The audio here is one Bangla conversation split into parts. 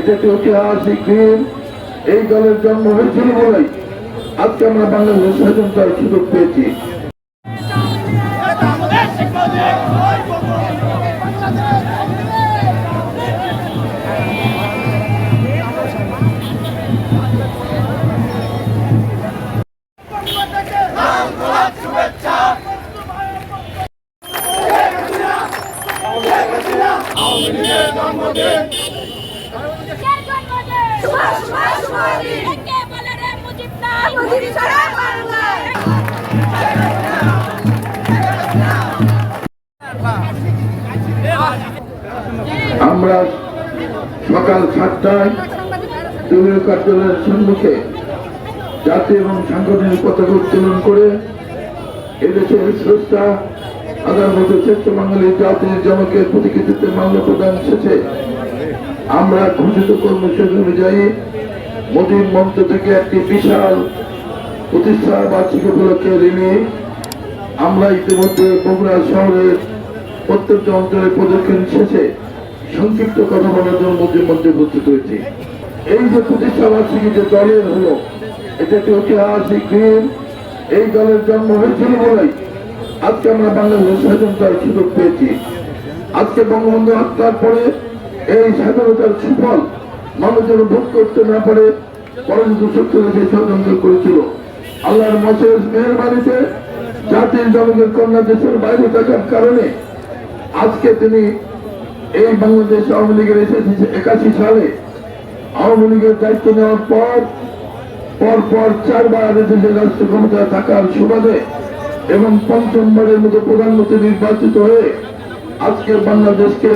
এটা ঐতিহাসিক এই দলের জন্ম হয়েছিল বলেই আজকে আমরা বাংলাদেশ স্বাধীনতার সুযোগ পেয়েছি। আমরা সকাল সাতটায় দলীয় কার্যালয়ের সম্মুখে জাতীয় এবং সাংগঠনিক পতাকা উত্তোলন করে এদেশের স্রষ্টা আগার মতো শ্রেষ্ঠ বাঙালি জাতির জনকের প্রতিকৃতিতে মাল্য প্রদান শেষে আমরা ঘোষিত কর্মসূচি অনুযায়ী মোদীর মঞ্চ থেকে একটি বিশাল প্রতিষ্ঠা বার্ষিক উপলক্ষে রিলি আমরা ইতিমধ্যে বগুড়া শহরের প্রত্যন্ত অঞ্চলে প্রদক্ষিণ শেষে সংক্ষিপ্ত কথা বলার জন্য মোদীর মধ্যে উপস্থিত হয়েছি। এই যে প্রতিষ্ঠা বার্ষিকী যে দলের হলো, এটা একটি ঐতিহাসিক দিন। এই দলের জন্ম হয়েছিল বলেই আজকে আমরা বাংলাদেশ স্বাধীনতার সুযোগ পেয়েছি। আজকে বঙ্গবন্ধু হত্যার পরে এই স্বাধীনতার সুফল মানুষ যেন ভোগ করতে না পারে পরবর্তী শক্তিরা সেই ষড়যন্ত্র করেছিল। আল্লাহর মশের মেহরবানিতে জাতির জনগণের কন্যা দেশের বাইরে থাকার কারণে আজকে তিনি এই বাংলাদেশ আওয়ামী লীগের এসেছে একাশি সালে আওয়ামী লীগের দায়িত্ব নেওয়ার পর পর পর চারবার দেশের রাষ্ট্র ক্ষমতা থাকার সুবাদে এবং পঞ্চমবারের মতো প্রধানমন্ত্রী নির্বাচিত হয়ে আজকের বাংলাদেশকে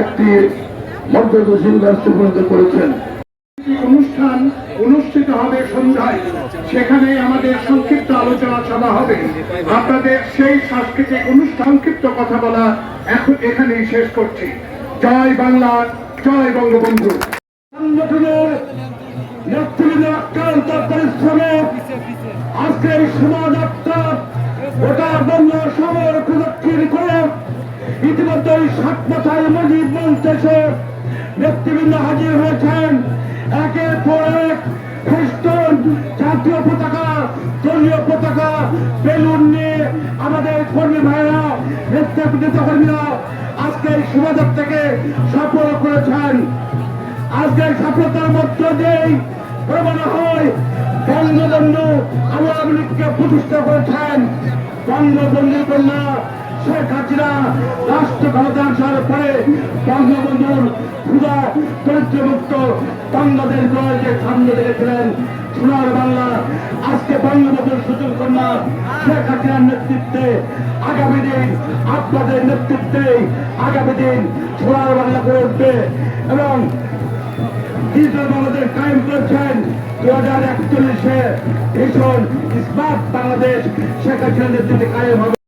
একটি মর্যাদাশীল রাষ্ট্র পরিণত করেছেন। অনুষ্ঠান অনুষ্ঠিত হবে সন্ধ্যায়। সেখানে আমাদের সংক্ষিপ্ত আলোচনা সভা হবে। আপনাদের সেই সাংস্কৃতিক অনুষ্ঠান সংক্ষিপ্ত কথা বলা এখন এখানেই শেষ করছি। জয় বাংলা, জয় বঙ্গবন্ধু। এই সাত মাথায় মজিব নেতৃবৃন্দ হাজির হয়েছেন। একের পর এক খ্রিস্টান জাতীয় পতাকা, দলীয় পতাকা, বেলুন নিয়ে আমাদের কর্মী ভাইরা নেতৃত্ব কর্মীরা আজকে এই শোভাযাত্রাকে সফল করেছেন। আজকের সফলতার মধ্য দিয়েই প্রমাণ হয়, বঙ্গবন্ধু আওয়ামী লীগকে প্রতিষ্ঠা করেছেন। বঙ্গবন্ধুর কন্যা শেখ হাসিনা রাষ্ট্র ক্ষমতা আসার পরে বঙ্গবন্ধুর ক্ষুদা দরিদ্রমুক্ত বাংলাদেশ গড়ে সামনে রেখেছিলেন সোনার বাংলা। আজকে বঙ্গবন্ধুর সুযোগ কন্যা শেখ হাসিনার নেতৃত্বে আগামী দিন, আপনাদের নেতৃত্বে আগামী দিন সোনার বাংলা করে উঠবে এবং ডিজিটাল বাংলাদেশ কায়েম করেছেন দু হাজার একচল্লিশে ভীষণ স্মার্ট বাংলাদেশ শেখ হাসিনার নেতৃত্বে কায়েম হবে।